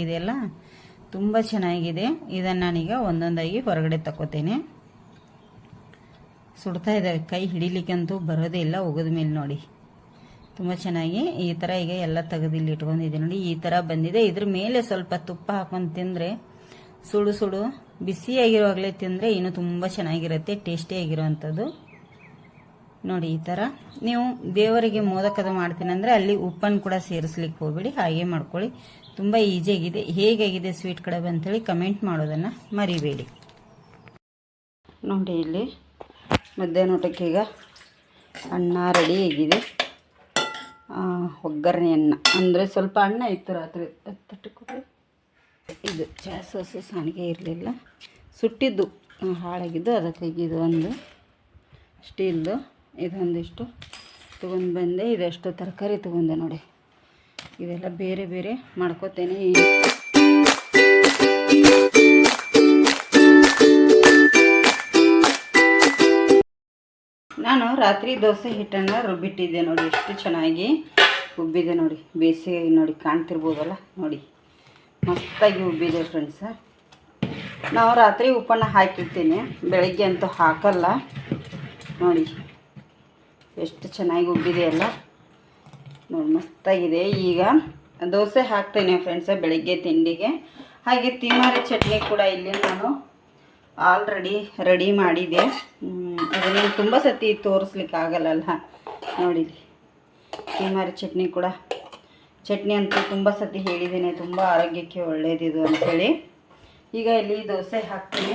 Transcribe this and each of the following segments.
ಇದೆಯಲ್ಲ ತುಂಬ ಚೆನ್ನಾಗಿದೆ. ಇದನ್ನು ನಾನೀಗ ಒಂದೊಂದಾಗಿ ಹೊರಗಡೆ ತಗೋತೇನೆ ಸುಡ್ತಾ ಇದ್ದಾವೆ ಕೈ ಹಿಡಿಲಿಕ್ಕಂತೂ ಬರೋದೇ ಇಲ್ಲ, ಒಗದ ಮೇಲೆ ನೋಡಿ. ತುಂಬ ಚೆನ್ನಾಗಿ ಈ ಥರ ಈಗ ಎಲ್ಲ ತೆಗೆದು ಇಲ್ಲಿ ಇಟ್ಕೊಂಡಿದೆ ನೋಡಿ, ಈ ಥರ ಬಂದಿದೆ. ಇದ್ರ ಮೇಲೆ ಸ್ವಲ್ಪ ತುಪ್ಪ ಹಾಕೊಂಡು ತಿಂದರೆ ಸುಡು ಸುಡು ಬಿಸಿಯಾಗಿರುವಾಗಲೇ ತಿಂದರೆ ಇನ್ನೂ ತುಂಬ ಚೆನ್ನಾಗಿರುತ್ತೆ ಟೇಸ್ಟಿಯಾಗಿರುವಂಥದ್ದು ನೋಡಿ ಈ ಥರ ನೀವು ದೇವರಿಗೆ ಮೋದಕದ ಮಾಡ್ತೀನಿ ಅಂದರೆ ಅಲ್ಲಿ ಉಪ್ಪನ್ನು ಕೂಡ ಸೇರಿಸ್ಲಿಕ್ಕೆ ಹೋಗ್ಬೇಡಿ, ಹಾಗೆ ಮಾಡ್ಕೊಳ್ಳಿ. ತುಂಬ ಈಸಿಯಾಗಿದೆ ಹೇಗಾಗಿದೆ ಸ್ವೀಟ್ ಕಡಬು ಅಂತೇಳಿ ಕಮೆಂಟ್ ಮಾಡೋದನ್ನು ಮರಿಬೇಡಿ. ನೋಡಿ ಇಲ್ಲಿ ಮಧ್ಯಾಹ್ನ ಊಟಕ್ಕೆ ಈಗ ಅನ್ನ ರೆಡಿ ಆಗಿದೆ. ಒಗ್ಗರಣೆ ಅನ್ನ. ಅಂದರೆ ಸ್ವಲ್ಪ ಅಣ್ಣ ಇತ್ತು ರಾತ್ರಿ. ತಟ್ಟಕ್ಕೆ ಇದು ಚಾಸು ಸಾನಿಗೆ ಇರಲಿಲ್ಲ. ಸುಟ್ಟಿದ್ದು ಹಾಳಾಗಿದ್ದು, ಅದಕ್ಕೆ ಇದು ಒಂದು ಸ್ಟೀಲ್ದು ಇದೊಂದಿಷ್ಟು ತೊಗೊಂಡು ಬಂದೆ. ಇದಷ್ಟು ತರಕಾರಿ ತೊಗೊಂಡೆ ನೋಡಿ. ಇದೆಲ್ಲ ಬೇರೆ ಬೇರೆ ಮಾಡ್ಕೋತೇನೆ. ನಾನು ರಾತ್ರಿ ದೋಸೆ ಹಿಟ್ಟನ್ನು ರುಬ್ಬಿಟ್ಟಿದ್ದೆ ನೋಡಿ, ಎಷ್ಟು ಚೆನ್ನಾಗಿ ಉಬ್ಬಿದೆ ನೋಡಿ. ಬೇಸಿಗೆ ನೋಡಿ ಕಾಣ್ತಿರ್ಬೋದಲ್ಲ ನೋಡಿ. ಮಸ್ತಾಗಿ ಉಬ್ಬಿದೆ ಫ್ರೆಂಡ್ಸ ನಾವು ರಾತ್ರಿ ಉಪ್ಪನ್ನು ಹಾಕಿರ್ತೀನಿ. ಬೆಳಗ್ಗೆ ಅಂತೂ ಹಾಕಲ್ಲ. ನೋಡಿ, ಎಷ್ಟು ಚೆನ್ನಾಗಿ ಉಬ್ಬಿದೆ ಅಲ್ಲ ನೋಡಿ, ಮಸ್ತಾಗಿದೆ. ಈಗ ದೋಸೆ ಹಾಕ್ತೇನೆ ಫ್ರೆಂಡ್ಸ ಬೆಳಗ್ಗೆ ತಿಂಡಿಗೆ. ಹಾಗೆ ತಿಮಾರಿ ಚಟ್ನಿ ಕೂಡ ಇಲ್ಲಿ ನಾನು ಆಲ್ರೆಡಿ ರೆಡಿ ಮಾಡಿದೆ. ಅದನ್ನು ತುಂಬ ಸತಿ ತೋರಿಸ್ಲಿಕ್ಕೆ ಆಗಲ್ಲಲ್ಲ ನೋಡಿ, ತಿಮಾರಿ ಚಟ್ನಿ ಕೂಡ. ಚಟ್ನಿ ಅಂತೂ ತುಂಬ ಸತಿ ಹೇಳಿದ್ದೀನಿ, ತುಂಬ ಆರೋಗ್ಯಕ್ಕೆ ಒಳ್ಳೆಯದಿದು ಅಂಥೇಳಿ ಈಗ ಇಲ್ಲಿ ದೋಸೆ ಹಾಕ್ತೀನಿ.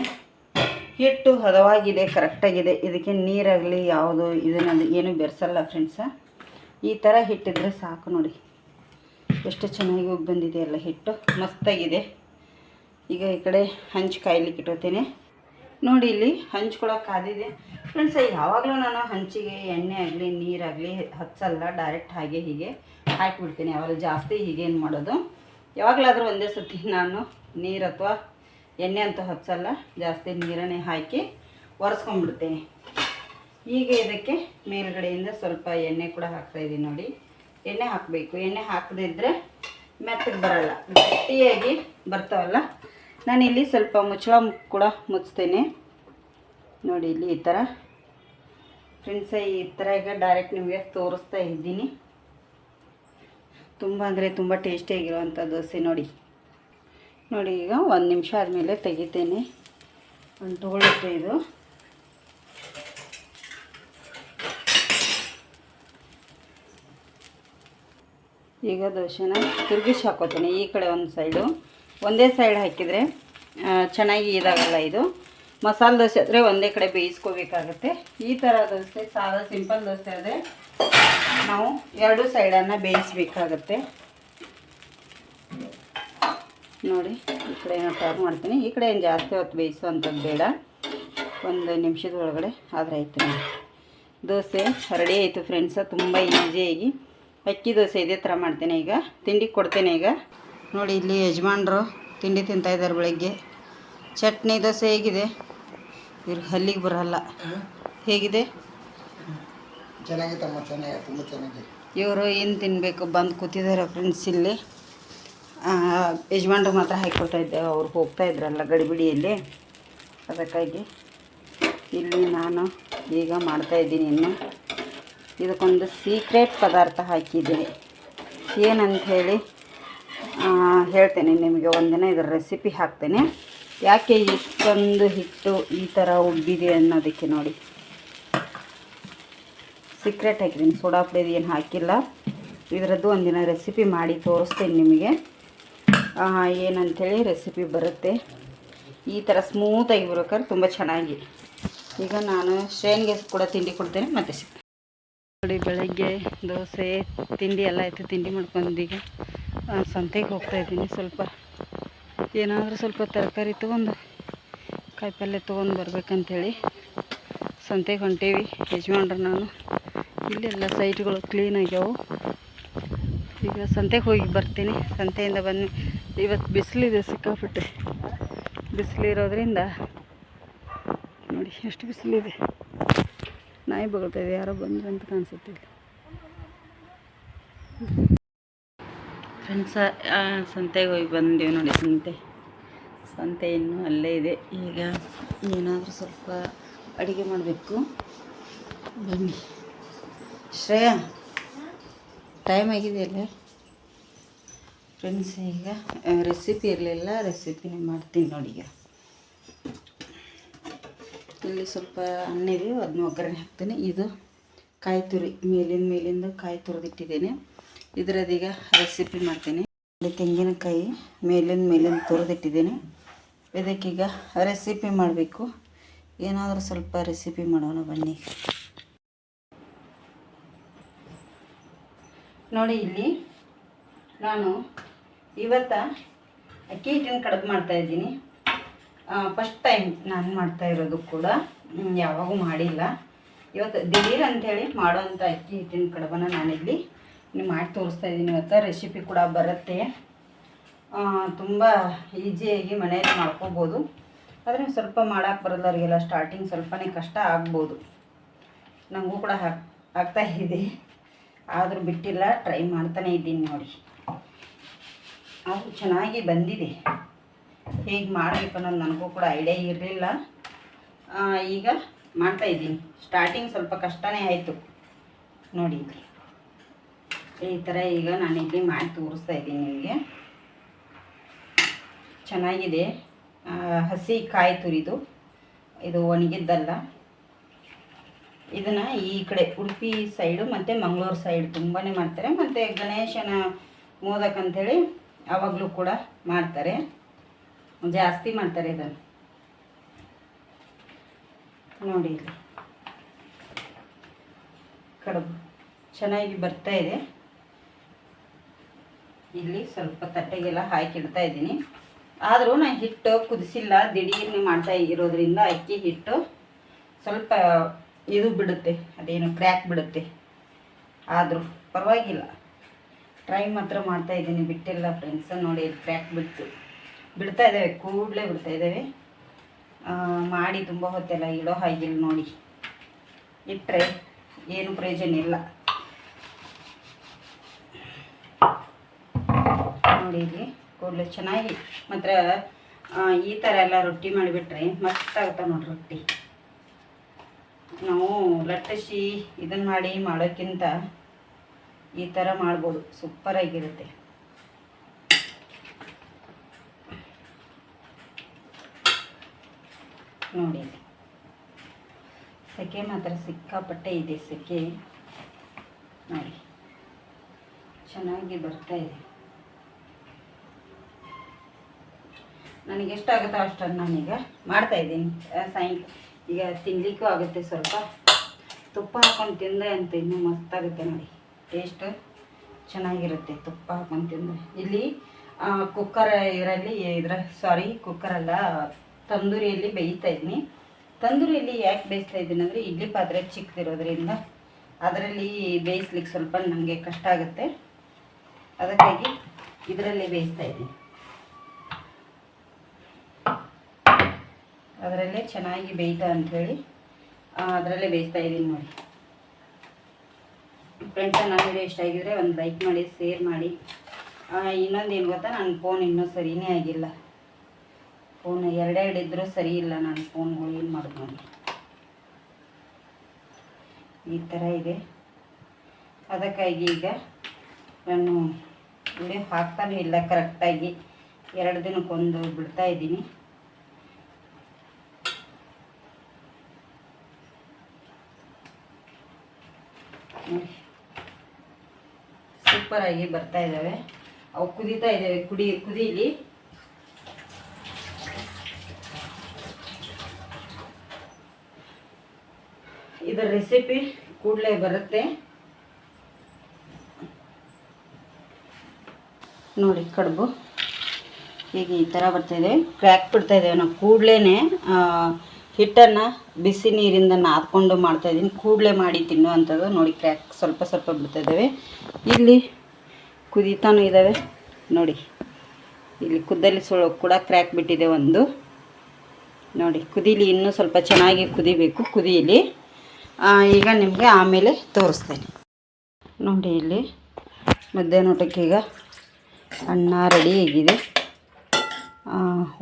ಹಿಟ್ಟು ಹದವಾಗಿದೆ ಕರೆಕ್ಟಾಗಿದೆ ಇದಕ್ಕೆ ನೀರಾಗಲಿ, ಯಾವುದು, ಇದನ್ನ ಏನು ಬೆರೆಸಲ್ಲ ಫ್ರೆಂಡ್ಸ ಈ ಥರ ಹಿಟ್ಟಿದ್ರೆ ಸಾಕು ನೋಡಿ. ಎಷ್ಟು ಚೆನ್ನಾಗಿ ಹೋಗಿ ಬಂದಿದೆ ಎಲ್ಲ ಹಿಟ್ಟು. ಮಸ್ತಾಗಿದೆ. ಈಗ ಈ ಕಡೆ ಹಂಚು ಕಾಯ್ಲಿಕ್ಕೆ ಇಟ್ಕೋತೇನೆ ನೋಡಿ ಇಲ್ಲಿ ಹಂಚ್ಕೊಳಕ್ಕೆ ಕಾದಿದೆ. ಫ್ರೆಂಡ್ಸ್ ಯಾವಾಗಲೂ ನಾನು ಹಂಚಿಗೆ, ಎಣ್ಣೆ ಆಗಲಿ ನೀರಾಗಲಿ ಹಚ್ಚಲ್ಲ ಡೈರೆಕ್ಟ್ ಹಾಗೆ ಹೀಗೆ ಹಾಕಿಬಿಡ್ತೀನಿ. ಯಾವಾಗ ಜಾಸ್ತಿ ಹೀಗೇನು ಮಾಡೋದು. ಯಾವಾಗಲಾದರೂ ಒಂದೇ ಸತಿ ನಾನು ನೀರು ಅಥವಾ ಎಣ್ಣೆ ಅಂತೂ ಹಚ್ಚಲ್ಲ. ಜಾಸ್ತಿ ನೀರನ್ನೇ ಹಾಕಿ ಒರೆಸ್ಕೊಂಡ್ಬಿಡ್ತೇನೆ. ಈಗ ಇದಕ್ಕೆ ಮೇಲ್ಗಡೆಯಿಂದ ಸ್ವಲ್ಪ ಎಣ್ಣೆ ಕೂಡ ಹಾಕ್ತಾ ಇದ್ದೀನಿ ನೋಡಿ. ಎಣ್ಣೆ ಹಾಕಬೇಕು. ಎಣ್ಣೆ ಹಾಕದಿದ್ರೆ ಮೆತ್ತಗೆ ಬರಲ್ಲ. ಗಟ್ಟಿಯಾಗಿ ಬರ್ತಾವಲ್ಲ? ನಾನು ಇಲ್ಲಿ ಸ್ವಲ್ಪ ಮುಚ್ಚಳ ಕೂಡ ಮುಚ್ಚತೇನೆ ನೋಡಿ ಇಲ್ಲಿ ಈ ಥರ. ಫ್ರೆಂಡ್ಸ ಈ ಥರ ಈಗ ಡೈರೆಕ್ಟ್ ನಿಮಗೆ ತೋರಿಸ್ತಾ ಇದ್ದೀನಿ. ತುಂಬ ಅಂದರೆ ತುಂಬ ಟೇಸ್ಟಿಯಾಗಿರುವಂಥ ದೋಸೆ ನೋಡಿ. ನೋಡಿ ಈಗ ಒಂದು ನಿಮಿಷ ಆದಮೇಲೆ ತೆಗಿತೇನೆ. ಅಂಟುಕೊಳ್ಳುತ್ತೆ ಇದು. ಈಗ ದೋಸೆನ ತಿರುಗಿಸಿ ಹಾಕೋತೀನಿ. ಈ ಕಡೆ ಒಂದು ಸೈಡು ಒಂದೇ ಸೈಡ್ ಹಾಕಿದರೆ ಚೆನ್ನಾಗಿ ಇದಾಗಲ್ಲ ಇದು. ಮಸಾಲೆ ದೋಸೆ ಆದರೆ ಒಂದೇ ಕಡೆ ಬೇಯಿಸ್ಕೋಬೇಕಾಗುತ್ತೆ. ಈ ಥರ ದೋಸೆ, ಸಾದಾ ಸಿಂಪಲ್ ದೋಸೆ ಆದರೆ ನಾವು ಎರಡು ಸೈಡನ್ನು ಬೇಯಿಸ್ಬೇಕಾಗತ್ತೆ. ನೋಡಿ, ಈ ಕಡೆ ಏನೋ ಟರ್ನ್ ಮಾಡ್ತೀನಿ. ಈ ಕಡೆ ಏನು ಜಾಸ್ತಿ ಹೊತ್ತು ಬೇಯಿಸುವಂಥದ್ದು ಬೇಡ. ಒಂದು ನಿಮಿಷದ ಒಳಗಡೆ ಆದರೆ ಆಯ್ತು ದೋಸೆ ರೆಡಿ ಆಯಿತು ಫ್ರೆಂಡ್ಸ ತುಂಬ ಈಸಿಯಾಗಿ ಅಕ್ಕಿ ದೋಸೆ ಇದೇ ಥರ ಮಾಡ್ತೇನೆ ಈಗ. ತಿಂಡಿ ಕೊಡ್ತೇನೆ ಈಗ. ನೋಡಿ ಇಲ್ಲಿ ಯಜಮಾನ್ರು ತಿಂಡಿ ತಿಂತಾ ಇದ್ದಾರೆ ಬೆಳಗ್ಗೆ. ಚಟ್ನಿ ದೋಸೆ ಹೇಗಿದೆ? ಇವ್ರಿಗೆ ಹಲ್ಲಿಗೆ ಬರಲ್ಲ. ಹೇಗಿದೆ? ಚೆನ್ನಾಗಿತ್ತಮ್ಮ ಚೆನ್ನಾಗಿ ತುಂಬ ಚೆನ್ನಾಗಿದೆ ಇವರು ಏನು ತಿನ್ನಬೇಕು ಬಂದು ಕೂತಿದ್ದಾರೆ ಫ್ರೆಂಡ್ಸ್ ಇಲ್ಲಿ. ಯಜಮಾನ್ರು ಮಾತ್ರ ಹಾಕಿಕೊಡ್ತಾ ಇದ್ದೆ ಅವ್ರು ಹೋಗ್ತಾ ಇದ್ರಲ್ಲ ಗಡಿಬಿಡಿಯಲ್ಲಿ. ಅದಕ್ಕಾಗಿ ಇಲ್ಲಿ ನಾನು ಈಗ ಮಾಡ್ತಾ ಇದ್ದೀನಿ ಇನ್ನು. ಇದಕ್ಕೊಂದು ಸೀಕ್ರೆಟ್ ಪದಾರ್ಥ ಹಾಕಿದ್ದೀನಿ ಏನಂತ ಹೇಳಿ ಹೇಳ್ತೇನೆ ನಿಮಗೆ ಒಂದಿನ ಇದರ ರೆಸಿಪಿ ಹಾಕ್ತೇನೆ. ಯಾಕೆ ಇಷ್ಟೊಂದು ಹಿಟ್ಟು ಈ ಥರ ಉಬ್ಬಿದೆ ಅನ್ನೋದಕ್ಕೆ ನೋಡಿ. ಸೀಕ್ರೆಟ್ ಹಾಕಿದ್ದೀನಿ ಸೋಡಾ ಪುಡಿ ಏನು ಹಾಕಿಲ್ಲ. ಇದರದ್ದು ಒಂದಿನ ರೆಸಿಪಿ ಮಾಡಿ ತೋರಿಸ್ತೇನೆ ನಿಮಗೆ. ಏನಂಥೇಳಿ ರೆಸಿಪಿ ಬರುತ್ತೆ. ಈ ಥರ ಸ್ಮೂತಾಗಿ ಬರ್ಬೇಕಾದ್ರೆ ತುಂಬ ಚೆನ್ನಾಗಿ. ಈಗ ನಾನು ಶ್ರೇಣಿಗೆ ಕೂಡ ತಿಂಡಿ ಕೊಡ್ತೇನೆ, ಮತ್ತೆ ನೋಡಿ, ಬೆಳಗ್ಗೆ ದೋಸೆ, ತಿಂಡಿ ಎಲ್ಲ ಆಯಿತು. ತಿಂಡಿ ಈಗ ಸಂತೆಗೆ ಹೋಗ್ತಾ ಇದ್ದೀನಿ. ಸ್ವಲ್ಪ ಏನಾದರೂ ಸ್ವಲ್ಪ ತರಕಾರಿ ತೊಗೊಂಡು ಕಾಯಿಪಲ್ಯ ತೊಗೊಂಡು ಬರ್ಬೇಕಂತೇಳಿ ಸಂತೆಗೆ ಹೊಂಟೀವಿ. ಯಜಮಾನ್ರು ನಾನು. ಇಲ್ಲೆಲ್ಲ ಸೈಟ್ಗಳು ಕ್ಲೀನ್ ಆಗ್ಯಾವು. ಈಗ ಸಂತೆಗೆ ಹೋಗಿ ಬರ್ತೀನಿ. ಸಂತೆಯಿಂದ ಬಂದು ಇವತ್ತು ಬಿಸಿಲಿದೆ ಸಿಕ್ಕಾಪಟ್ಟೆ. ಬಿಸಿಲಿರೋದ್ರಿಂದ ನೋಡಿ, ಎಷ್ಟು ಬಿಸಿಲಿದೆ. ನಾಯಿ ಬಗಳ್ತಾಯಿದೆ, ಯಾರೋ ಬಂದ್ರು ಅಂತ ಕಾಣಿಸುತ್ತೆ. ಫ್ರೆಂಡ್ಸ ಸಂತೆಗೆ ಹೋಗಿ ಬಂದೇವು ನೋಡಿ ಸಂತೆ. ಸಂತೆ ಇನ್ನೂ ಅಲ್ಲೇ ಇದೆ. ಈಗ ಏನಾದರೂ ಸ್ವಲ್ಪ ಅಡುಗೆ ಮಾಡಬೇಕು. ಬನ್ನಿ. ಶ್ರೇಯಾ ಟೈಮ್ ಆಗಿದೆಯಲ್ಲ ಫ್ರೆಂಡ್ಸ್, ಈಗ ರೆಸಿಪಿ ಇರಲಿಲ್ಲ ರೆಸಿಪಿನೇ ಮಾಡ್ತೀನಿ ನೋಡಿ ಈಗ. ಇಲ್ಲಿ ಸ್ವಲ್ಪ ಅನ್ನ ಇದೆ, ಅದನ್ನ ಒಗ್ಗರಣೆ ಹಾಕ್ತೀನಿ. ಇದು ಕಾಯಿ ತುರಿ ಮೇಲಿನ ಮೇಲಿಂದ ಕಾಯಿ ತುರಿದಿಟ್ಟಿದ್ದೇನೆ. ಇದರದೀಗ ರೆಸಿಪಿ ಮಾಡ್ತೀನಿ. ಇಲ್ಲಿ ತೆಂಗಿನಕಾಯಿ ಮೇಲಿನ ಮೇಲಿಂದ ತುರಿದಿಟ್ಟಿದ್ದೇನೆ. ಇದಕ್ಕೀಗ ರೆಸಿಪಿ ಮಾಡಬೇಕು. ಏನಾದರೂ ಸ್ವಲ್ಪ ರೆಸಿಪಿ ಮಾಡೋಣ ಬನ್ನಿ. ನೋಡಿ ಇಲ್ಲಿ ನಾನು ಇವತ್ತ ಅಕ್ಕಿ ಹಿಟ್ಟಿನ ಕಡುಬು ಮಾಡ್ತಾ ಇದ್ದೀನಿ. ಫಸ್ಟ್ ಟೈಮ್ ನಾನು ಮಾಡ್ತಾ ಇರೋದು ಕೂಡ ಯಾವಾಗೂ ಮಾಡಿಲ್ಲ. ಇವತ್ತು ದಿಢೀರ್ ಅಂಥೇಳಿ ಮಾಡೋವಂಥ ಅಕ್ಕಿ ಹಿಟ್ಟಿನ ಕಡಬನ ನಾನಿಲ್ಲಿ ಮಾಡಿ ತೋರಿಸ್ತಾ ಇದ್ದೀನಿ. ಇವತ್ತು ರೆಸಿಪಿ ಕೂಡ ಬರುತ್ತೆ. ತುಂಬ ಈಸಿಯಾಗಿ ಮನೆಯಲ್ಲಿ ಮಾಡ್ಕೋಬೋದು. ಆದರೆ ಸ್ವಲ್ಪ ಮಾಡೋಕ್ಕೆ ಬರೋದವ್ರಿಗೆಲ್ಲ ಸ್ಟಾರ್ಟಿಂಗ್ ಸ್ವಲ್ಪನೇ ಕಷ್ಟ ಆಗ್ಬೋದು. ನನಗೂ ಕೂಡ ಆಗ್ತಾ ಇದೆ. ಆದರೂ ಬಿಟ್ಟಿಲ್ಲ ಟ್ರೈ ಮಾಡ್ತಾನೇ ಇದ್ದೀನಿ ನೋಡಿ. ಅದು ಚೆನ್ನಾಗಿ ಬಂದಿದೆ. ಹೇಗೆ ಮಾಡಬೇಕು ಅನ್ನೋದು ನನಗೂ ಕೂಡ ಐಡಿಯಾ ಇರಲಿಲ್ಲ. ಈಗ ಮಾಡ್ತಾ ಇದ್ದೀನಿ. ಸ್ಟಾರ್ಟಿಂಗ್ ಸ್ವಲ್ಪ ಕಷ್ಟನೇ ಆಯಿತು. ನೋಡಿ. ಈ ಥರ ಈಗ ನಾನು ಇಲ್ಲಿ ಮಾಡಿ ತೋರಿಸ್ತಾ ಇದ್ದೀನಿ ನಿಮಗೆ. ಚೆನ್ನಾಗಿದೆ. ಹಸಿ ಕಾಯಿ ತುರಿದು. ಇದು ಒಣಗಿದ್ದಲ್ಲ. ಇದನ್ನು ಈ ಕಡೆ ಉಡುಪಿ ಸೈಡು ಮತ್ತು ಮಂಗಳೂರು ಸೈಡ್ ತುಂಬಾ ಮಾಡ್ತಾರೆ. ಮತ್ತು ಗಣೇಶನ ಮೋದಕ್ ಅಂಥೇಳಿ ಆವಾಗಲೂ ಕೂಡ ಮಾಡ್ತಾರೆ. ಜಾಸ್ತಿ ಮಾಡ್ತಾರೆ ಇದನ್ನು. ನೋಡಿ ಇಲ್ಲಿ. ಕಡುಬು ಚೆನ್ನಾಗಿ ಬರ್ತಾ ಇದೆ. ಇಲ್ಲಿ ಸ್ವಲ್ಪ ತಟ್ಟೆಗೆಲ್ಲ ಹಾಕಿಡ್ತಾ ಇದ್ದೀನಿ. ಆದರೂ ನಾನು ಹಿಟ್ಟು ಕುದಿಸಿಲ್ಲ, ದಿಢೀರ್ನೆ ಮಾಡ್ತಾ ಇರೋದ್ರಿಂದ ಅಕ್ಕಿ ಹಿಟ್ಟು ಸ್ವಲ್ಪ ಇದು ಬಿಡುತ್ತೆ, ಅದೇನು ಕ್ರ್ಯಾಕ್ ಬಿಡುತ್ತೆ. ಆದರೂ ಪರವಾಗಿಲ್ಲ. ಟ್ರೈ ಮಾತ್ರ ಮಾಡ್ತಾ ಇದ್ದೀನಿ, ಬಿಟ್ಟಿಲ್ಲ ಫ್ರೆಂಡ್ಸ್ ನೋಡಿ ಕ್ರ್ಯಾಕ್ ಬಿಡ್ತು. ಬಿಡ್ತಾ ಇದ್ದಾವೆ, ಕೂಡಲೇ ಬಿಡ್ತಾ ಇದ್ದಾವೆ. ಮಾಡಿ ತುಂಬ ಹೊತ್ತೆಲ್ಲ ಇಡೋ ಹಾಗಿಲ್ಲ ನೋಡಿ. ಇಟ್ಟರೆ ಏನು ಪ್ರಯೋಜನ ಇಲ್ಲ. ನೋಡಿ ಇಲ್ಲಿ, ಕೂಡಲೇ ಚೆನ್ನಾಗಿ ಮಾತ್ರ ಈ ಥರ ಎಲ್ಲ ರೊಟ್ಟಿ ಮಾಡಿಬಿಟ್ರೆ ಮಸ್ತ್ ಆಗುತ್ತೆ ನೋಡಿ ರೊಟ್ಟಿ. ನಾವು ಲಟ್ಟಿಸಿ ಇದನ್ನು ಮಾಡಿ ಮಾಡೋಕ್ಕಿಂತ ಈ ಥರ ಮಾಡ್ಬೋದು, ಸೂಪರಾಗಿರುತ್ತೆ. ನೋಡಿ. ಸೆಕೆ ಮಾತ್ರ ಸಿಕ್ಕಾಪಟ್ಟೆ ಇದೆ, ಸೆಕೆ. ನೋಡಿ. ಚೆನ್ನಾಗಿ ಬರ್ತಾ ಇದೆ. ನನಗೆ ಎಷ್ಟಾಗುತ್ತೋ ಅಷ್ಟನ್ನು ನಾನೀಗ ಮಾಡ್ತಾ ಇದ್ದೀನಿ. ಸಾಯಂಕಾಲ ಈಗ ತಿನ್ಲಿಕ್ಕೂ ಆಗುತ್ತೆ ಸ್ವಲ್ಪ. ತುಪ್ಪ ಹಾಕೊಂಡು ತಿಂದರೆ ಅಂತ ಇನ್ನೂ ಮಸ್ತಾಗುತ್ತೆ ನೋಡಿ. ಟೇಸ್ಟ್ ಚೆನ್ನಾಗಿರುತ್ತೆ ತುಪ್ಪ ಹಾಕೊಂಡು ತಿಂದರೆ. ಇಲ್ಲಿ ಕುಕ್ಕರ್ ಇದರಲ್ಲಿ ಇದ್ರ ಸಾರಿ ಕುಕ್ಕರಲ್ಲ ತಂದೂರಿಯಲ್ಲಿ ಬೇಯ್ತಾ ಇದ್ದೀನಿ ತಂದೂರಿಯಲ್ಲಿ ಯಾಕೆ ಬೇಯಿಸ್ತಾ ಇದ್ದೀನಿ ಅಂದರೆ ಇಡ್ಲಿ ಪಾತ್ರೆ ಚಿಕ್ಕದಿರೋದ್ರಿಂದ ಅದರಲ್ಲಿ ಬೇಯಿಸ್ಲಿಕ್ಕೆ ಸ್ವಲ್ಪ ನನಗೆ ಕಷ್ಟ ಆಗುತ್ತೆ. ಅದಕ್ಕಾಗಿ ಇದರಲ್ಲಿ ಬೇಯಿಸ್ತಾ ಇದ್ದೀನಿ. ಅದರಲ್ಲೇ ಚೆನ್ನಾಗಿ ಬೇಯ್ತಾ ಅಂಥೇಳಿ ಅದರಲ್ಲೇ ಬೇಯಿಸ್ತಾ ಇದ್ದೀನಿ ನೋಡಿ. ಫ್ರೆಂಡ್ಸ್ ನನ್ನ ವಿಡಿಯೋ ಇಷ್ಟ ಆಗಿದ್ರೆ ಒಂದು ಲೈಕ್ ಮಾಡಿ ಶೇರ್ ಮಾಡಿ. ಇನ್ನೊಂದು ಏನು ಗೊತ್ತಾ? ನನ್ನ ಫೋನ್ ಇನ್ನೂ ಸರಿಯೇ ಆಗಿಲ್ಲ. ಫೋನ್ ಎರಡೆರಡು ಇದ್ದರೂ ಸರಿ ಇಲ್ಲ. ನಾನು ಫೋನ್ಗಳು ಏನು ಮಾಡೋದು ಈ ಥರ ಇದೆ. ಅದಕ್ಕಾಗಿ ಈಗ ನಾನು ವಿಡಿಯೋ ಹಾಕ್ತಾನೂ ಇಲ್ಲ ಕರೆಕ್ಟಾಗಿ ಎರಡು ದಿನಕ್ಕೊಂದು ಬಿಡ್ತಾ ಇದ್ದೀನಿ. ಸೂಪರಾಗಿ ಬರ್ತಾ ಇದ್ದಾವೆ. ಅವು ಕುದೀತಾ ಇದ್ದಾವೆ. ಕುಡಿ ಕುದೀಲಿ ಇದರ ರೆಸಿಪಿ ಕೂಡಲೇ ಬರುತ್ತೆ. ನೋಡಿ, ಕಡುಬು. ಹೀಗೆ ಈ ಥರ ಬರ್ತಾಯಿದೆ ಕ್ರ್ಯಾಕ್ ಬಿಡ್ತಾ ಇದ್ದೇವೆ ನಾವು. ಕೂಡಲೇ ಹಿಟ್ಟನ್ನು ಬಿಸಿ ನೀರಿಂದ ನಾದ್ಕೊಂಡು ಮಾಡ್ತಾಯಿದ್ದೀನಿ ಕೂಡಲೇ ಮಾಡಿ ತಿನ್ನುವಂಥದ್ದು. ನೋಡಿ ಕ್ರ್ಯಾಕ್ ಸ್ವಲ್ಪ ಸ್ವಲ್ಪ ಬಿಡ್ತಾ ಇದ್ದಾವೆ. ಇಲ್ಲಿ ಕುದೀತಾನು ಇದ್ದಾವೆ. ನೋಡಿ, ಇಲ್ಲಿ ಕುದ್ದಲ್ಲಿ ಸುಳ ಕೂಡ ಕ್ರ್ಯಾಕ್ ಬಿಟ್ಟಿದೆ ಒಂದು. ನೋಡಿ, ಕುದೀಲಿ ಇನ್ನೂ ಸ್ವಲ್ಪ ಚೆನ್ನಾಗಿ ಕುದಿಬೇಕು. ಕುದೀಲಿ ಈಗ ನಿಮಗೆ ಆಮೇಲೆ ತೋರಿಸ್ತೇನೆ. ನೋಡಿ ಇಲ್ಲಿ, ಮಧ್ಯಾಹ್ನ ಊಟಕ್ಕೆ ಈಗ ಅನ್ನ ರೆಡಿ ಆಗಿದೆ.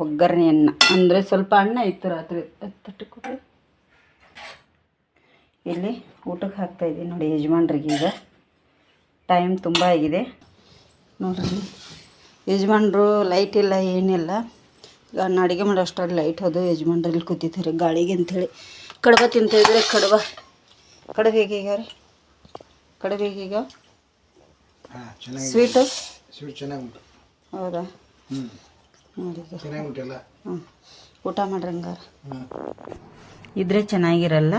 ಒಗ್ಗರಣೆ ಅನ್ನ. ಅಂದರೆ ಸ್ವಲ್ಪ ಅಣ್ಣ ಇತ್ತು ರಾತ್ರಿ. ಅದ್ ಕೊಟ್ಟು ಇಲ್ಲಿ ಊಟಕ್ಕೆ ಹಾಕ್ತಾ ಇದ್ದೀನಿ ನೋಡಿ ಯಜಮಾನ್ರಿಗೆ ಈಗ. ಟೈಮ್ ತುಂಬ ಆಗಿದೆ. ನೋಡ್ರಿ. ಯಜಮಾನ್ರು ಲೈಟ್ ಇಲ್ಲ, ಏನಿಲ್ಲ. ಈಗ ಅನ್ನ ಅಡುಗೆ ಮಾಡೋ ಅಷ್ಟರಲ್ಲಿ ಲೈಟ್ ಹೋದು ಯಜಮಾನ್ರಲ್ಲಿ ಕೂತಿದ್ದಾರೆ. ಗಾಳಿಗೆ ಅಂಥೇಳಿ. ಕಡಬ ತಿಂತಾಯಿದ್ರೆ ಕಡಬ. ಕಡಬ ಹೇಗೀಗ ರೀ? ಕಡುಬು ಹೇಗೀಗ ಸ್ವೀಟು ಸ್ವೀಟ್ ಚೆನ್ನಾಗಿ ಉಂಟು. ಹೌದಾ? ಹ್ಞೂ ಚೆನ್ನಾಗಿ ಉಂಟೆಲ್ಲ ಹ್ಞೂ ಊಟ ಮಾಡ್ರಿ ಹಂಗಾರೆ. ಇದ್ರೆ ಚೆನ್ನಾಗಿರಲ್ಲ.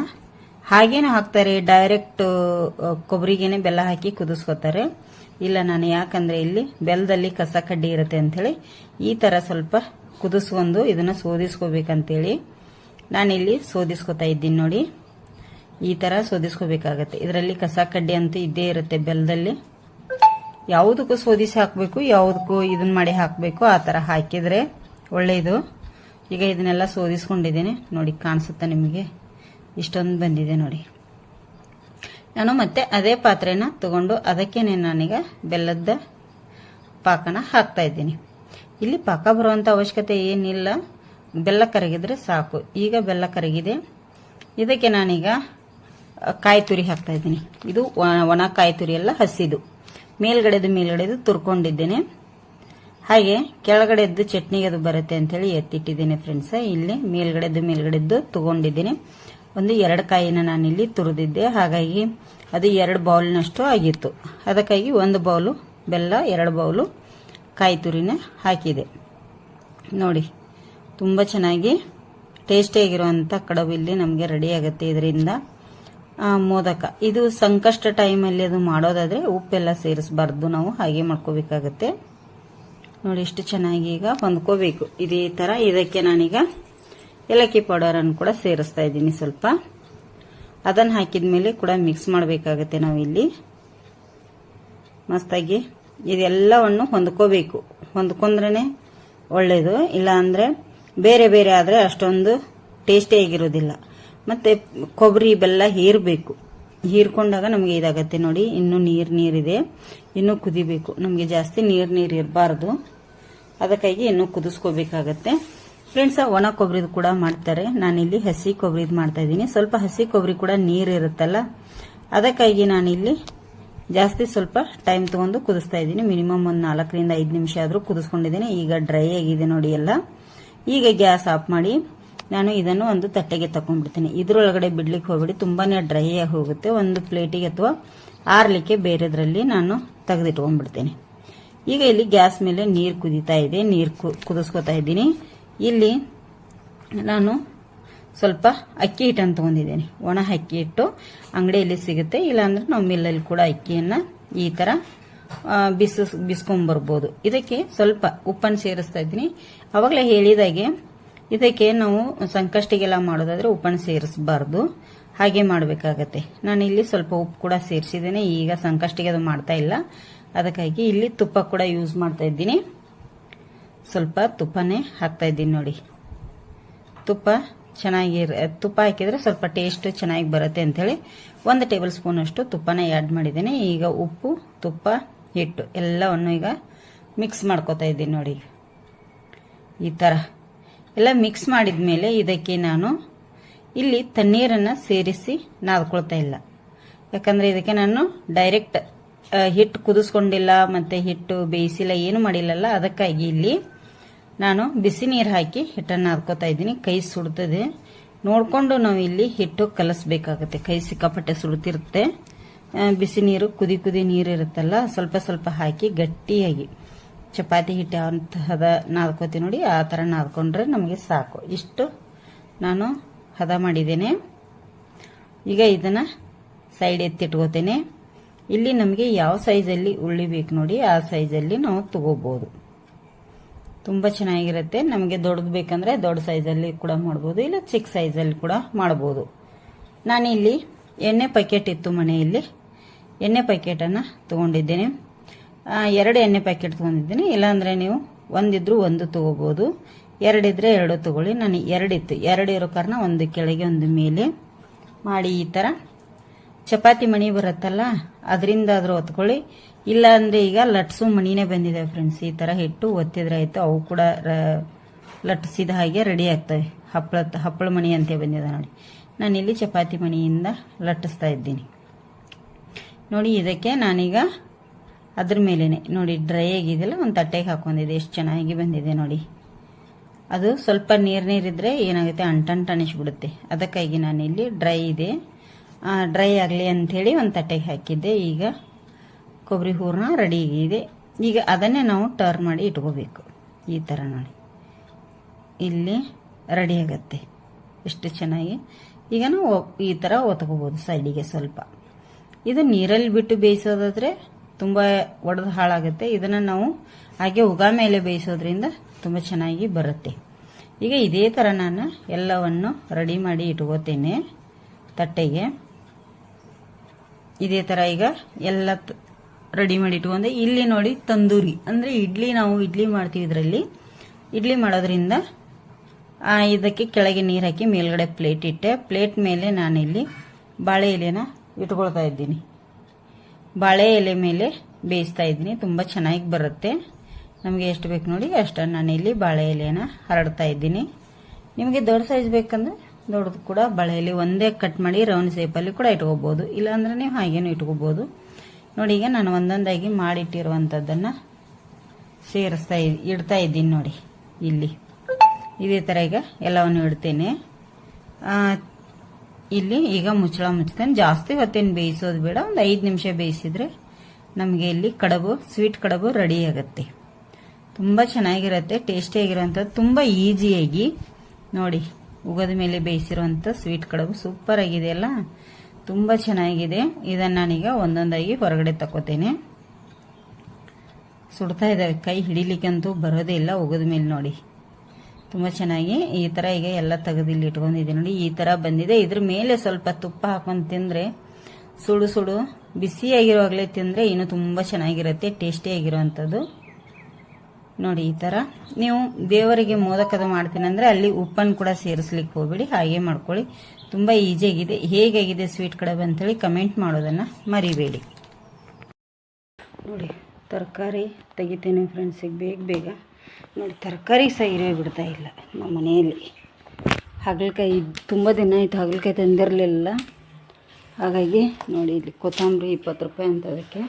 ಹಾಗೇನು ಹಾಕ್ತಾರೆ ಡೈರೆಕ್ಟ್ ಕೊಬ್ಬರಿಗೇನೆ ಬೆಲ್ಲ ಹಾಕಿ ಕುದಿಸ್ಕೊತಾರೆ. ಇಲ್ಲ ನಾನು ಯಾಕಂದ್ರೆ ಇಲ್ಲಿ ಬೆಲ್ಲದಲ್ಲಿ ಕಸ ಕಡ್ಡಿ ಇರುತ್ತೆ ಅಂಥೇಳಿ ಈ ಥರ ಸ್ವಲ್ಪ ಕುದಿಸ್ಕೊಂಡು ಇದನ್ನು ಸೋದಿಸ್ಕೋಬೇಕಂತೇಳಿ ನಾನಿಲ್ಲಿ ಸೋದಿಸ್ಕೊತಾ ಇದ್ದೀನಿ ನೋಡಿ. ಈ ಥರ ಸೋದಿಸ್ಕೋಬೇಕಾಗತ್ತೆ. ಇದರಲ್ಲಿ ಕಸ ಕಡ್ಡಿ ಅಂತೂ ಇದ್ದೇ ಇರುತ್ತೆ ಬೆಲ್ಲದಲ್ಲಿ ಯಾವುದಕ್ಕೂ ಸೋದಿಸಿ ಹಾಕಬೇಕು, ಯಾವುದಕ್ಕೂ ಇದನ್ನ ಮಾಡಿ ಹಾಕಬೇಕು, ಆ ಥರ ಹಾಕಿದರೆ ಒಳ್ಳೆಯದು ಈಗ ಇದನ್ನೆಲ್ಲ ಸೋದಿಸ್ಕೊಂಡಿದ್ದೀನಿ. ನೋಡಿ, ಕಾಣಿಸುತ್ತಾ ನಿಮಗೆ? ಇಷ್ಟೊಂದು ಬಂದಿದೆ ನೋಡಿ. ನಾನು ಮತ್ತೆ ಅದೇ ಪಾತ್ರೆನ ತಗೊಂಡು ಅದಕ್ಕೇನೆ ನಾನೀಗ ಬೆಲ್ಲದ ಪಾಕನ ಹಾಕ್ತಾ ಇದ್ದೀನಿ. ಇಲ್ಲಿ ಪಾಕ ಬರುವಂಥ ಅವಶ್ಯಕತೆ ಏನಿಲ್ಲ. ಬೆಲ್ಲ ಕರಗಿದ್ರೆ ಸಾಕು. ಈಗ ಬೆಲ್ಲ ಕರಗಿದೆ. ಇದಕ್ಕೆ ನಾನೀಗ ಕಾಯಿ ತುರಿ ಹಾಕ್ತಾ ಇದ್ದೀನಿ. ಇದು ಒಣ- ಕಾಯಿ ತುರಿ ಎಲ್ಲ ಹಸಿದು. ಮೇಲ್ಗಡೆದು ಮೇಲ್ಗಡೆದು ತುರ್ಕೊಂಡಿದ್ದೇನೆ. ಹಾಗೆ ಕೆಳಗಡೆದ್ದು ಚಟ್ನಿಗೆ ಅದು ಬರುತ್ತೆ ಅಂತೇಳಿ ಎತ್ತಿಟ್ಟಿದ್ದೀನಿ ಫ್ರೆಂಡ್ಸ್ ಇಲ್ಲಿ ಮೇಲ್ಗಡೆದ್ದು ಮೇಲ್ಗಡೆದ್ದು ತಗೊಂಡಿದ್ದೀನಿ. ಒಂದು ಎರಡು ಕಾಯಿನ ನಾನಿಲ್ಲಿ ತುರಿದಿದ್ದೆ. ಹಾಗಾಗಿ ಅದು ಎರಡು ಬೌಲ್ನಷ್ಟು ಆಗಿತ್ತು. ಅದಕ್ಕಾಗಿ ಒಂದು ಬೌಲು ಬೆಲ್ಲ, ಎರಡು ಬೌಲು ಕಾಯಿ ತುರಿನ ಹಾಕಿದೆ. ನೋಡಿ, ತುಂಬ ಚೆನ್ನಾಗಿ ಟೇಸ್ಟಿಯಾಗಿರುವಂಥ ಕಡಬು ಇಲ್ಲಿ ನಮಗೆ ರೆಡಿ ಆಗುತ್ತೆ ಇದರಿಂದ. ಮೋದಕ. ಇದು ಸಂಕಷ್ಟ ಟೈಮಲ್ಲಿ ಅದು ಮಾಡೋದಾದರೆ ಉಪ್ಪೆಲ್ಲ ಸೇರಿಸಬಾರ್ದು. ನಾವು ಹಾಗೆ ಮಾಡ್ಕೋಬೇಕಾಗತ್ತೆ. ನೋಡಿ ಎಷ್ಟು ಚೆನ್ನಾಗಿ ಈಗ ಹೊಂದ್ಕೋಬೇಕು. ಇದೇ ಥರ ಇದಕ್ಕೆ ನಾನೀಗ ಏಲಕ್ಕಿ ಪೌಡರನ್ನು ಕೂಡ ಸೇರಿಸ್ತಾ ಇದ್ದೀನಿ ಸ್ವಲ್ಪ. ಅದನ್ನು ಹಾಕಿದ ಮೇಲೆ ಕೂಡ ಮಿಕ್ಸ್ ಮಾಡಬೇಕಾಗತ್ತೆ ನಾವಿಲ್ಲಿ. ಮಸ್ತಾಗಿ ಇದೆಲ್ಲವನ್ನು ಹೊಂದ್ಕೋಬೇಕು. ಹೊಂದ್ಕೊಂಡ್ರೇ ಒಳ್ಳೆಯದು ಇಲ್ಲ ಅಂದರೆ ಬೇರೆ ಬೇರೆ ಆದರೆ ಅಷ್ಟೊಂದು ಟೇಸ್ಟಿಯಾಗಿರೋದಿಲ್ಲ ಮತ್ತು ಕೊಬ್ಬರಿ ಬೆಲ್ಲ ಹೀರಬೇಕು. ಹೀರ್ಕೊಂಡಾಗ ನಮಗೆ ಇದಾಗತ್ತೆ ನೋಡಿ, ಇನ್ನೂ ನೀರು ನೀರಿದೆ. ಇನ್ನೂ ಕುದಿಬೇಕು. ನಮಗೆ ಜಾಸ್ತಿ ನೀರು ನೀರ್ ಇರಬಾರ್ದು. ಅದಕ್ಕಾಗಿ ಇನ್ನು ಕುದಿಸ್ಕೋಬೇಕಾಗತ್ತೆ. ಫ್ರೆಂಡ್ಸ್ ಒಣ ಕೊಬ್ಬರಿದು ಕೂಡ ಮಾಡ್ತಾರೆ. ನಾನಿಲ್ಲಿ ಹಸಿ ಕೊಬ್ಬರಿದು ಮಾಡ್ತಾ ಇದ್ದೀನಿ. ಸ್ವಲ್ಪ ಹಸಿ ಕೊಬ್ಬರಿ ಕೂಡ ನೀರ್ ಇರುತ್ತಲ್ಲ, ಅದಕ್ಕಾಗಿ ನಾನಿಲ್ಲಿ ಜಾಸ್ತಿ ಸ್ವಲ್ಪ ಟೈಮ್ ತಗೊಂಡು ಕುದಿಸ್ತಾ ಇದ್ದೀನಿ. ಮಿನಿಮಮ್ ಒಂದು ನಾಲ್ಕರಿಂದ ಐದು ನಿಮಿಷ ಆದರೂ ಕುದಿಸ್ಕೊಂಡಿದ್ದೀನಿ. ಈಗ ಡ್ರೈ ಆಗಿದೆ ನೋಡಿ ಎಲ್ಲ. ಈಗ ಗ್ಯಾಸ್ ಆಫ್ ಮಾಡಿ. ನಾನು ಇದನ್ನು ಒಂದು ತಟ್ಟೆಗೆ ತಗೊಂಡ್ಬಿಡ್ತೀನಿ ಇದ್ರೊಳಗಡೆ ಬಿಡ್ಲಿಕ್ಕೆ ಹೋಗ್ಬಿಡಿ. ತುಂಬಾನೇ ಡ್ರೈ ಆಗಿ ಹೋಗುತ್ತೆ. ಒಂದು ಪ್ಲೇಟಿಗೆ ಅಥವಾ ಆರ್ಲಿಕ್ಕೆ ಬೇರೆದ್ರಲ್ಲಿ ನಾನು ತೆಗೆದಿಟ್ಕೊಂಡ್ಬಿಡ್ತೀನಿ. ಈಗ ಇಲ್ಲಿ ಗ್ಯಾಸ್ ಮೇಲೆ ನೀರು ಕುದಿತಾ ಇದೆ. ನೀರು ಕುದಿಸ್ಕೊತಾ ಇದ್ದೀನಿ. ಇಲ್ಲಿ ನಾನು ಸ್ವಲ್ಪ ಅಕ್ಕಿ ಹಿಟ್ಟನ್ನು ತಗೊಂಡಿದ್ದೀನಿ. ಒಣ ಅಕ್ಕಿ ಹಿಟ್ಟು ಅಂಗಡಿಯಲ್ಲಿ ಸಿಗುತ್ತೆ. ಇಲ್ಲಾಂದ್ರೆ ನಾವು ಮಿಲ್ಲಲ್ಲಿ ಕೂಡ ಅಕ್ಕಿಯನ್ನು ಈ ಥರ ಬಿಸಿ ಬಿಸ್ಕೊಂಬರ್ಬೋದು ಇದಕ್ಕೆ ಸ್ವಲ್ಪ ಉಪ್ಪನ್ನು ಸೇರಿಸ್ತಾ ಇದ್ದೀನಿ. ಅವಾಗಲೇ ಹೇಳಿದಾಗೆ ಇದಕ್ಕೆ ನಾವು ಸಂಕಷ್ಟಿಗೆಲ್ಲ ಮಾಡೋದಾದ್ರೆ ಉಪ್ಪನ್ನು ಸೇರಿಸಬಾರ್ದು. ಹಾಗೆ ಮಾಡಬೇಕಾಗತ್ತೆ. ನಾನು ಇಲ್ಲಿ ಸ್ವಲ್ಪ ಉಪ್ಪು ಕೂಡ ಸೇರಿಸಿದ್ದೇನೆ. ಈಗ ಸಂಕಷ್ಟಿಗೆ ಅದು ಮಾಡ್ತಾ ಇಲ್ಲ. ಅದಕ್ಕಾಗಿ ಇಲ್ಲಿ ತುಪ್ಪ ಕೂಡ ಯೂಸ್ ಮಾಡ್ತಾ ಇದ್ದೀನಿ. ಸ್ವಲ್ಪ ತುಪ್ಪನೇ ಹಾಕ್ತಾ ಇದ್ದೀನಿ ನೋಡಿ. ತುಪ್ಪ ಚೆನ್ನಾಗಿ ತುಪ್ಪ ಹಾಕಿದ್ರೆ ಸ್ವಲ್ಪ ಟೇಸ್ಟ್ ಚೆನ್ನಾಗಿ ಬರುತ್ತೆ ಅಂಥೇಳಿ ಒಂದು ಟೇಬಲ್ ಸ್ಪೂನ್ ಅಷ್ಟು ತುಪ್ಪನ ಆ್ಯಡ್ ಮಾಡಿದ್ದೀನಿ. ಈಗ ಉಪ್ಪು, ತುಪ್ಪ, ಹಿಟ್ಟು ಎಲ್ಲವನ್ನು ಈಗ ಮಿಕ್ಸ್ ಮಾಡ್ಕೋತಾ ಇದ್ದೀನಿ ನೋಡಿ. ಈ ಥರ ಎಲ್ಲ ಮಿಕ್ಸ್ ಮಾಡಿದ ಮೇಲೆ ಇದಕ್ಕೆ ನಾನು ಇಲ್ಲಿ ತಣ್ಣೀರನ್ನು ಸೇರಿಸಿ ನಾದ್ಕೊಳ್ತಾ ಇಲ್ಲ. ಯಾಕಂದರೆ ಇದಕ್ಕೆ ನಾನು ಡೈರೆಕ್ಟ್ ಹಿಟ್ಟು ಕುದಿಸ್ಕೊಂಡಿಲ್ಲ ಮತ್ತು ಹಿಟ್ಟು ಬೇಯಿಸಿಲ್ಲ, ಏನು ಮಾಡಿಲ್ಲಲ್ಲ, ಅದಕ್ಕಾಗಿ ಇಲ್ಲಿ ನಾನು ಬಿಸಿ ನೀರು ಹಾಕಿ ಹಿಟ್ಟನ್ನು ನಾದ್ಕೋತಾ ಇದ್ದೀನಿ. ಕೈ ಸುಡ್ತದೆ. ನೋಡಿಕೊಂಡು ನಾವು ಇಲ್ಲಿ ಹಿಟ್ಟು ಕಲಸಬೇಕಾಗುತ್ತೆ. ಕೈ ಸಿಕ್ಕಾಪಟ್ಟೆ ಸುಡ್ತಿರುತ್ತೆ. ಬಿಸಿ ನೀರು, ಕುದಿ ಕುದಿ ನೀರು ಇರುತ್ತಲ್ಲ, ಸ್ವಲ್ಪ ಸ್ವಲ್ಪ ಹಾಕಿ ಗಟ್ಟಿಯಾಗಿ. ಚಪಾತಿ ಹಿಟ್ಟು ಯಾವ ಹದ ನಾದ್ಕೋತೀವಿ ನೋಡಿ, ಆ ಥರ ನಾದ್ಕೊಂಡ್ರೆ ನಮಗೆ ಸಾಕು. ಇಷ್ಟು ನಾನು ಹದ ಮಾಡಿದ್ದೇನೆ. ಈಗ ಇದನ್ನು ಸೈಡ್ ಎತ್ತಿಟ್ಕೋತೇನೆ ಇಲ್ಲಿ ನಮಗೆ ಯಾವ ಸೈಜಲ್ಲಿ ಉಳ್ಳಿ ಬೇಕು ನೋಡಿ, ಆ ಸೈಜಲ್ಲಿ ನಾವು ತಗೋಬೋದು. ತುಂಬ ಚೆನ್ನಾಗಿರುತ್ತೆ. ನಮಗೆ ದೊಡ್ಡದು ಬೇಕಂದ್ರೆ ದೊಡ್ಡ ಸೈಜಲ್ಲಿ ಕೂಡ ಮಾಡ್ಬೋದು, ಇಲ್ಲ ಚಿಕ್ಕ ಸೈಜಲ್ಲಿ ಕೂಡ ಮಾಡ್ಬೋದು. ನಾನಿಲ್ಲಿ ಎಣ್ಣೆ ಪ್ಯಾಕೆಟ್ ಇತ್ತು ಮನೆಯಲ್ಲಿ. ಎಣ್ಣೆ ಪ್ಯಾಕೆಟನ್ನು ತೊಗೊಂಡಿದ್ದೇನೆ. ಎರಡು ಎಣ್ಣೆ ಪ್ಯಾಕೆಟ್ ತೊಗೊಂಡಿದ್ದೀನಿ. ಇಲ್ಲಾಂದರೆ ನೀವು ಒಂದಿದ್ರು ಒಂದು ತೊಗೋಬೋದು. ಎರಡಿದ್ರೆ ಎರಡು ತೊಗೊಳ್ಳಿ. ನಾನು ಎರಡಿತ್ತು. ಎರಡು ಇರೋ ಕಾರಣ ಒಂದು ಕೆಳಗೆ, ಒಂದು ಮೇಲೆ ಮಾಡಿ ಈ ಥರ ಚಪಾತಿ ಮಣಿ ಬರುತ್ತಲ್ಲ, ಅದರಿಂದ ಆದರೂ ಒತ್ಕೊಳ್ಳಿ ಇಲ್ಲ ಅಂದರೆ ಈಗ ಲಟ್ಸು ಮಣಿನೇ ಬಂದಿದೆ ಫ್ರೆಂಡ್ಸ್ ಈ ಥರ ಹಿಟ್ಟು ಒತ್ತಿದ್ರೆ ಆಯಿತು. ಅವು ಕೂಡ ಲಟ್ಸಿದ ಹಾಗೆ ರೆಡಿ ಆಗ್ತವೆ. ಹಪ್ಪಳ ಹಪ್ಪಳ ಮಣಿ ಅಂತ ಬಂದಿದೆ ನೋಡಿ. ನಾನಿಲ್ಲಿ ಚಪಾತಿ ಮಣಿಯಿಂದ ಲಟ್ಟಿಸ್ತಾ ಇದ್ದೀನಿ. ನೋಡಿ, ಇದಕ್ಕೆ ನಾನೀಗ ಅದ್ರ ಮೇಲೇನೆ. ನೋಡಿ ಡ್ರೈ ಆಗಿದೆಯಲ್ಲ, ಒಂದು ತಟ್ಟೆಗೆ ಹಾಕೊಂಡಿದೆ. ಎಷ್ಟು ಚೆನ್ನಾಗಿ ಬಂದಿದೆ ನೋಡಿ. ಅದು ಸ್ವಲ್ಪ ನೀರು ನೀರಿದ್ರೆ ಏನಾಗುತ್ತೆ? ಅಂಟಂಟು ಅನಿಸ್ಬಿಡುತ್ತೆ ಅದಕ್ಕಾಗಿ ನಾನಿಲ್ಲಿ ಡ್ರೈ ಇದೆ. ಡ್ರೈ ಆಗಲಿ ಅಂಥೇಳಿ ಒಂದು ತಟ್ಟೆಗೆ ಹಾಕಿದ್ದೆ. ಈಗ ಕೊಬ್ಬರಿ ಹೂರಣ ರೆಡಿ ಇದೆ. ಈಗ ಅದನ್ನೇ ನಾವು ಟರ್ನ್ ಮಾಡಿ ಇಟ್ಕೋಬೇಕು. ಈ ಥರ ನೋಡಿ. ಇಲ್ಲಿ ರೆಡಿ ಆಗುತ್ತೆ. ಎಷ್ಟು ಚೆನ್ನಾಗಿ. ಈಗ ನಾವು ಈ ಥರ ಒತ್ಕೋಬೋದು ಸೈಡಿಗೆ ಸ್ವಲ್ಪ. ಇದು ನೀರಲ್ಲಿ ಬಿಟ್ಟು ಬೇಯಿಸೋದಾದ್ರೆ ತುಂಬ ಒಡೆದು ಹಾಳಾಗುತ್ತೆ. ಇದನ್ನು ನಾವು ಹಾಗೆ ಉಗಾ ಮೇಲೆ ಬೇಯಿಸೋದ್ರಿಂದ ತುಂಬ ಚೆನ್ನಾಗಿ ಬರುತ್ತೆ. ಈಗ ಇದೇ ಥರ ನಾನು ಎಲ್ಲವನ್ನು ರೆಡಿ ಮಾಡಿ ಇಟ್ಕೋತೇನೆ ತಟ್ಟೆಗೆ. ಇದೇ ಥರ ಈಗ ಎಲ್ಲ ರೆಡಿ ಮಾಡಿ ಇಟ್ಕೊಂಡೆ. ಇಲ್ಲಿ ನೋಡಿ ತಂದೂರಿ. ಅಂದರೆ ಇಡ್ಲಿ ನಾವು ಇಡ್ಲಿ ಮಾಡ್ತೀವಿ ಇದರಲ್ಲಿ. ಇಡ್ಲಿ ಮಾಡೋದ್ರಿಂದ ಇದಕ್ಕೆ ಕೆಳಗೆ ನೀರು ಹಾಕಿ ಮೇಲ್ಗಡೆ ಪ್ಲೇಟ್ ಇಟ್ಟೆ. ಪ್ಲೇಟ್ ಮೇಲೆ ನಾನಿಲ್ಲಿ ಬಾಳೆ ಎಲೆನ ಇಟ್ಕೊಳ್ತಾ ಇದ್ದೀನಿ. ಬಾಳೆ ಎಲೆ ಮೇಲೆ ಬೇಯಿಸ್ತಾ ಇದ್ದೀನಿ. ತುಂಬ ಚೆನ್ನಾಗಿ ಬರುತ್ತೆ. ನಮಗೆ ಎಷ್ಟು ಬೇಕು ನೋಡಿ ಅಷ್ಟು. ನಾನು ಇಲ್ಲಿ ಬಾಳೆ ಎಲೆನ ಹರಡ್ತಾ ಇದ್ದೀನಿ. ನಿಮಗೆ ದೊಡ್ಡ ಸೈಜ್ ಬೇಕಂದ್ರೆ ದೊಡ್ಡದು ಕೂಡ ಬಾಳೆ ಎಲೆ ಒಂದೇ ಕಟ್ ಮಾಡಿ ರೌಂಡ್ ಶೇಪಲ್ಲಿ ಕೂಡ ಇಟ್ಕೋಬೋದು. ಇಲ್ಲಾಂದ್ರೆ ನೀವು ಹಾಗೇನೂ ಇಟ್ಕೋಬೋದು. ನೋಡಿ, ಈಗ ನಾನು ಒಂದೊಂದಾಗಿ ಮಾಡಿಟ್ಟಿರುವಂಥದ್ದನ್ನು ಸೇರಿಸ್ತಾ ಇಡ್ತಾ ಇದ್ದೀನಿ ನೋಡಿ, ಇಲ್ಲಿ. ಇದೇ ಥರ ಈಗ ಎಲ್ಲವನ್ನು ಇಡ್ತೇನೆ. ಇಲ್ಲಿ ಈಗ ಮುಚ್ಚಳ ಮುಚ್ಚತೇನೆ ಜಾಸ್ತಿ ಹೊತ್ತೇನು ಬೇಯಿಸೋದು ಬೇಡ. ಒಂದು ಐದು ನಿಮಿಷ ಬೇಯಿಸಿದ್ರೆ ನಮಗೆ ಇಲ್ಲಿ ಕಡಬು ಸ್ವೀಟ್ ಕಡಬು ರೆಡಿ ಆಗುತ್ತೆ. ತುಂಬ ಚೆನ್ನಾಗಿರುತ್ತೆ ಟೇಸ್ಟಿಯಾಗಿರುವಂಥದ್ದು ತುಂಬ ಈಸಿಯಾಗಿ ನೋಡಿ, ಉಗದ ಮೇಲೆ ಬೇಯಿಸಿರುವಂಥ ಸ್ವೀಟ್ ಕಡಬು ಸೂಪರ್ ಆಗಿದೆ ಅಲ್ಲ? ತುಂಬ ಚೆನ್ನಾಗಿದೆ. ಇದನ್ನು ನಾನೀಗ ಒಂದೊಂದಾಗಿ ಹೊರಗಡೆ ತಗೋತೇನೆ ಸುಡ್ತಾ ಇದ್ದಾವೆ ಕೈ ಹಿಡಿಲಿಕ್ಕಂತೂ ಬರೋದೇ ಇಲ್ಲ ಉಗದ ಮೇಲೆ ನೋಡಿ. ತುಂಬ ಚೆನ್ನಾಗಿ ಈ ಥರ ಈಗ ಎಲ್ಲ ತೆಗೆದು ಇಲ್ಲಿ ಇಟ್ಕೊಂಡಿದ್ದೀನಿ ನೋಡಿ, ಈ ಥರ ಬಂದಿದೆ. ಇದ್ರ ಮೇಲೆ ಸ್ವಲ್ಪ ತುಪ್ಪ ಹಾಕೊಂಡು ತಿಂದರೆ ಸುಡು ಸುಡು, ಬಿಸಿಯಾಗಿರುವಾಗಲೇ ತಿಂದರೆ ಇನ್ನೂ ತುಂಬ ಚೆನ್ನಾಗಿರುತ್ತೆ ಟೇಸ್ಟಿಯಾಗಿರುವಂಥದ್ದು ನೋಡಿ, ಈ ಥರ ನೀವು ದೇವರಿಗೆ ಮೋದಕದ ಮಾಡ್ತೀನಿ ಅಂದ್ರೆ ಅಲ್ಲಿ ಉಪ್ಪನ್ನು ಕೂಡ ಸೇರಿಸ್ಲಿಕ್ಕೆ ಹೋಗ್ಬೇಡಿ, ಹಾಗೆ ಮಾಡ್ಕೊಳ್ಳಿ. ತುಂಬ ಆಗಿದೆ. ಹೇಗಾಗಿದೆ ಸ್ವೀಟ್ ಕಡೆ ಅಂತೇಳಿ ಕಮೆಂಟ್ ಮಾಡೋದನ್ನು ಮರಿಬೇಡಿ. ನೋಡಿ, ತರಕಾರಿ ತೆಗಿತೇನೆ ಫ್ರೆಂಡ್ಸಿಗೆ ಬೇಗ ಬೇಗ. ನೋಡಿ, ತರಕಾರಿ ಸಹ ಇರೇ ಬಿಡ್ತಾ ಇಲ್ಲ ನಮ್ಮ ಮನೆಯಲ್ಲಿ. ಹಾಗಲಕಾಯಿ ತುಂಬ ದಿನ ಆಯಿತು ಹಾಗಲಕಾಯಿ ತಂದಿರಲಿಲ್ಲ. ಹಾಗಾಗಿ ನೋಡಿ, ಇಲ್ಲಿ ಕೊತ್ತಂಬರಿ ಇಪ್ಪತ್ತು ರೂಪಾಯಿ ಅಂತ ಅದಕ್ಕೆ.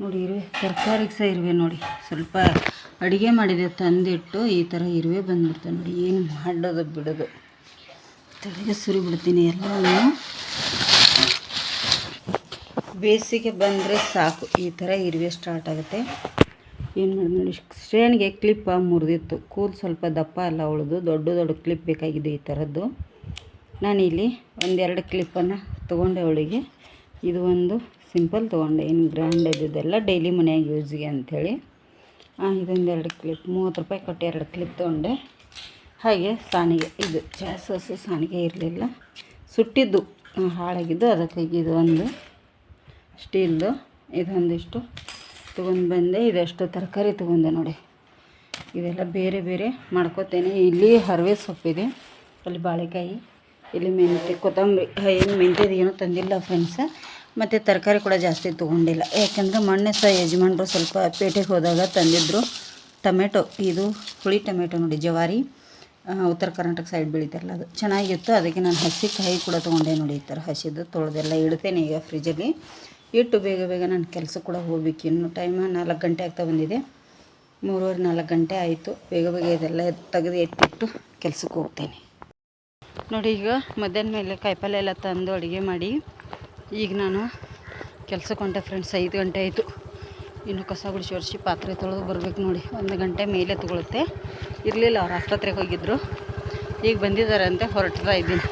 ನೋಡಿ, ಇರುವೆ, ತರಕಾರಿಗೆ ಸಹ ಇರುವೆ ನೋಡಿ. ಸ್ವಲ್ಪ ಅಡುಗೆ ಮಾಡಿದೆ, ತಂದಿಟ್ಟು ಈ ಥರ ಇರುವೆ ಬಂದ್ಬಿಡ್ತವೆ ನೋಡಿ. ಏನು ಮಾಡೋದು ಬಿಡೋದು. ತಲೆಗೆ ಸುರಿ ಬಿಡ್ತೀನಿ ಎಲ್ಲವನ್ನು. ಬೇಸಿಗೆ ಬಂದರೆ ಸಾಕು, ಈ ಥರ ಇರುವೆ ಸ್ಟಾರ್ಟ್ ಆಗುತ್ತೆ. ಏನು ಮಾಡಿ ನೋಡಿ ಶ್ರೇಣಿಗೆ ಕ್ಲಿಪ್ ಮುರಿದಿತ್ತು. ಕೂದಲು ಸ್ವಲ್ಪ ದಪ್ಪ ಅಲ್ಲ ಅವಳದು. ದೊಡ್ಡ ದೊಡ್ಡ ಕ್ಲಿಪ್ ಬೇಕಾಗಿದೆ ಈ ಥರದ್ದು ನಾನಿಲ್ಲಿ ಒಂದೆರಡು ಕ್ಲಿಪ್ಪನ್ನು ತೊಗೊಂಡೆ ಅವಳಿಗೆ. ಇದು ಒಂದು ಸಿಂಪಲ್ ತೊಗೊಂಡೆ. ಏನು ಗ್ರ್ಯಾಂಡ್ ಇದ್ದಿದ್ದೆಲ್ಲ ಡೈಲಿ ಮನೆಯಾಗ ಯೂಸ್ಗೆ ಅಂಥೇಳಿ. ಇದೊಂದೆರಡು ಕ್ಲಿಪ್ ಮೂವತ್ತು ರೂಪಾಯಿ ಕೊಟ್ಟು ಎರಡು ಕ್ಲಿಪ್ ತೊಗೊಂಡೆ. ಹಾಗೆ ಸಾಣಿಗೆ ಇದು ಜಾಸ್ತಿ ಸಾನಿಗೆ ಇರಲಿಲ್ಲ. ಸುಟ್ಟಿದ್ದು. ಹಾಳಾಗಿದ್ದು ಅದಕ್ಕಾಗಿ ಇದು ಒಂದು ಸ್ಟೀಲ್ದು ಇದೊಂದಿಷ್ಟು ತೊಗೊಂಡು ಬಂದೆ, ಇದೆಷ್ಟು ತರಕಾರಿ ತೊಗೊಂಡೆ ನೋಡಿ. ಇದೆಲ್ಲ ಬೇರೆ ಬೇರೆ ಮಾಡ್ಕೋತೇನೆ. ಇಲ್ಲಿ ಹರವೆ ಸೊಪ್ಪಿದೆ, ಅಲ್ಲಿ ಬಾಳೆಕಾಯಿ, ಇಲ್ಲಿ ಮೆಂತ್ಯ, ಕೊತ್ತಂಬರಿ ಏನು ಮೆಂತ್ಯದ ಏನೂ ತಂದಿಲ್ಲ ಫ್ರೆಂಡ್ಸ ಮತ್ತು ತರಕಾರಿ ಕೂಡ ಜಾಸ್ತಿ ತೊಗೊಂಡಿಲ್ಲ. ಯಾಕಂದರೆ ಮೊನ್ನೆ ಸಹ ಯಜಮಾನ್ರು ಸ್ವಲ್ಪ ಪೇಟೆಗೆ ಹೋದಾಗ ತಂದಿದ್ದರು ಟೊಮೆಟೊ. ಇದು ಹುಳಿ ಟೊಮೆಟೊ ನೋಡಿ, ಜವಾರಿ. ಉತ್ತರ ಕರ್ನಾಟಕ ಸೈಡ್ ಬೆಳೀತಾರಲ್ಲ ಅದು. ಚೆನ್ನಾಗಿತ್ತು. ಅದಕ್ಕೆ ನಾನು ಹಸಿ ಕಾಯಿ ಕೂಡ ತೊಗೊಂಡೆ ನೋಡಿ ಈ ಥರ ಹಸಿದು ತೊಳೆದೆಲ್ಲ ಇಡ್ತೇನೆ ಈಗ ಫ್ರಿಜ್ಜಲ್ಲಿ ಇಟ್ಟು ಬೇಗ ಬೇಗ ನಾನು ಕೆಲಸ ಕೂಡ ಹೋಗ್ಬೇಕು. ಇನ್ನು ಟೈಮ ನಾಲ್ಕು ಗಂಟೆ ಆಗ್ತಾ ಬಂದಿದೆ. ಮೂರುವರೆ ನಾಲ್ಕು ಗಂಟೆ ಆಯಿತು. ಬೇಗ ಬೇಗ ಇದೆಲ್ಲ ತೆಗೆದು ಎತ್ತಿಟ್ಟು ಕೆಲಸಕ್ಕೆ ಹೋಗ್ತೇನೆ. ನೋಡಿ ಈಗ ಮಧ್ಯಾಹ್ನ ಮೇಲೆ ಕಾಯಿಪಲ್ಯ ಎಲ್ಲ ತಂದು ಅಡುಗೆ ಮಾಡಿ. ಈಗ ನಾನು ಕೆಲಸಕ್ಕೆ ಹೊಂಟೆ ಫ್ರೆಂಡ್ಸ್ ಐದು ಗಂಟೆ ಆಯಿತು. ಇನ್ನು ಕಸ ಗುಡಿಸಿ ಒರೆಸಿ ಪಾತ್ರೆ ತೊಳೆದು ಬರಬೇಕು ನೋಡಿ. ಒಂದು ಗಂಟೆ ಮೇಲೆ ತಗೊಳುತ್ತೆ. ಇರಲಿಲ್ಲ ಅವ್ರು ಆಸ್ಪತ್ರೆಗೆ ಹೋಗಿದ್ದರು ಈಗ ಬಂದಿದ್ದಾರೆ ಅಂತ ಹೊರಟ್ತಾ ಇದ್ದೀನಿ.